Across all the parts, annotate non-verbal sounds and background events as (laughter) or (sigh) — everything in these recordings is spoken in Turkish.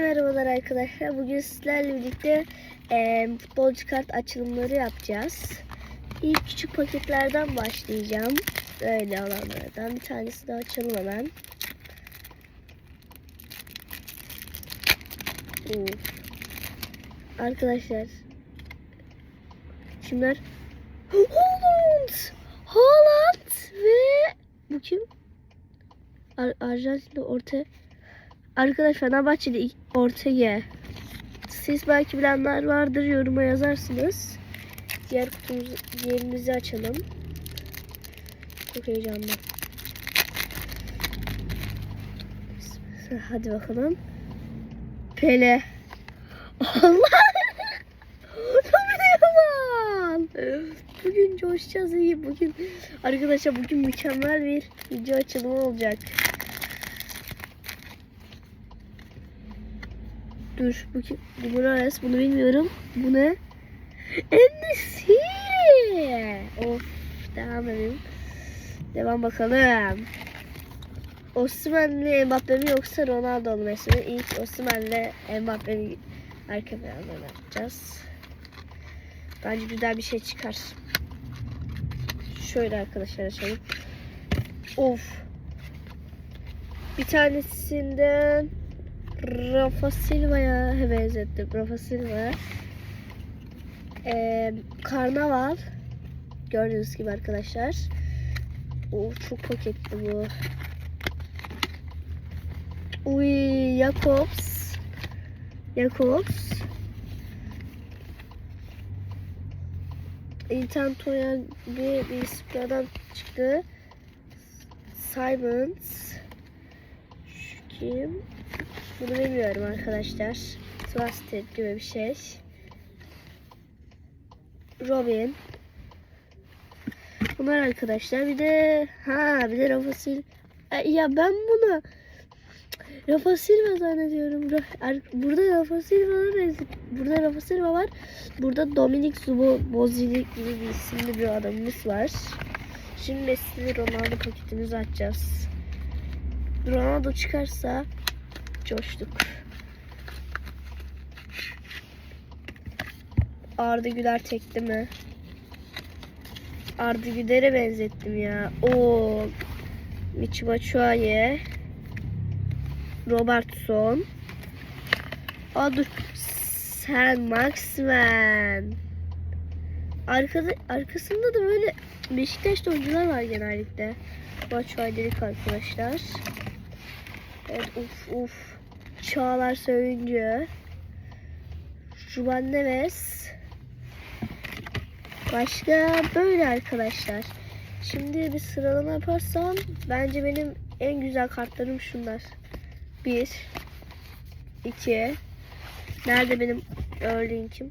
Merhabalar arkadaşlar. Bugün sizlerle birlikte e, futbolcu kart açılımları yapacağız. İlk küçük paketlerden başlayacağım. Böyle olanlardan. Bir tanesi daha açalım hemen. Arkadaşlar. Şimdiler Haaland! Haaland ve bu kim? Ar Arjantin'de orta Arkadaş Fenerbahçe'de ilk- Ortega. Siz belki bilenler vardır yoruma yazarsınız. Diğer kutumuzu, diğerimizi açalım. Çok heyecanlı. Hadi bakalım. Pele. Allah! (laughs) Kameraman! Bugün coşacağız iyi. Bugün arkadaşlar bugün mükemmel bir video açılımı olacak. Dur bu kim? Bu Morales bunu bilmiyorum. Bu ne? Endesiri. Of devam edelim. Devam bakalım. Osmanlı Mbappe mi yoksa Ronaldo mu mesela? İlk Osmanlı Mbappe'yi arka plandan yapacağız. Bence güzel bir şey çıkar. Şöyle arkadaşlar açalım. Of. Bir tanesinden Rafa Silva'ya benzettim. Rafa Silva'ya. Ee, Karnaval. Gördüğünüz gibi arkadaşlar. O çok paketli bu. Uy Jakobs. Jakobs. Intantoya bir, bir sıradan çıktı. Simons. Şu kim? Bunu bilmiyorum arkadaşlar. Trusted gibi bir şey. Robin. Bunlar arkadaşlar. Bir de ha bir de Rafa Sil E, ya ben bunu Rafa Silva zannediyorum. Burada Rafa Silva'ya benziyor. Burada Rafa Silva var. Burada Dominik Zubo Bozili gibi bir isimli bir adamımız var. Şimdi Messi Ronaldo paketimizi açacağız. Ronaldo çıkarsa coştuk. Arda Güler tekti mi? Arda Güler'e benzettim ya. O Michi Batshuayi. Robertson. Aa dur. Sen Maxman. Arkada, arkasında da böyle Beşiktaş'ta oyuncular var genellikle. Batshuayi dedik arkadaşlar. Evet uf uf. Çağlar Söyüncü. Ruben Neves. Başka böyle arkadaşlar. Şimdi bir sıralama yaparsam bence benim en güzel kartlarım şunlar. Bir. iki. Nerede benim Erling'im?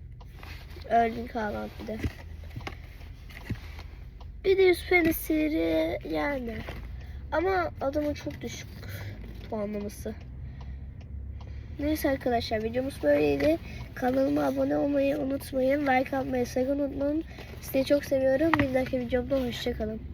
Erling Haaland bir de. Bir de Yusuf Enesiri yani. Ama adamın çok düşük puanlaması. Neyse arkadaşlar videomuz böyleydi. Kanalıma abone olmayı unutmayın. Like atmayı sakın unutmayın. Sizi çok seviyorum. Bir dahaki videomda hoşçakalın.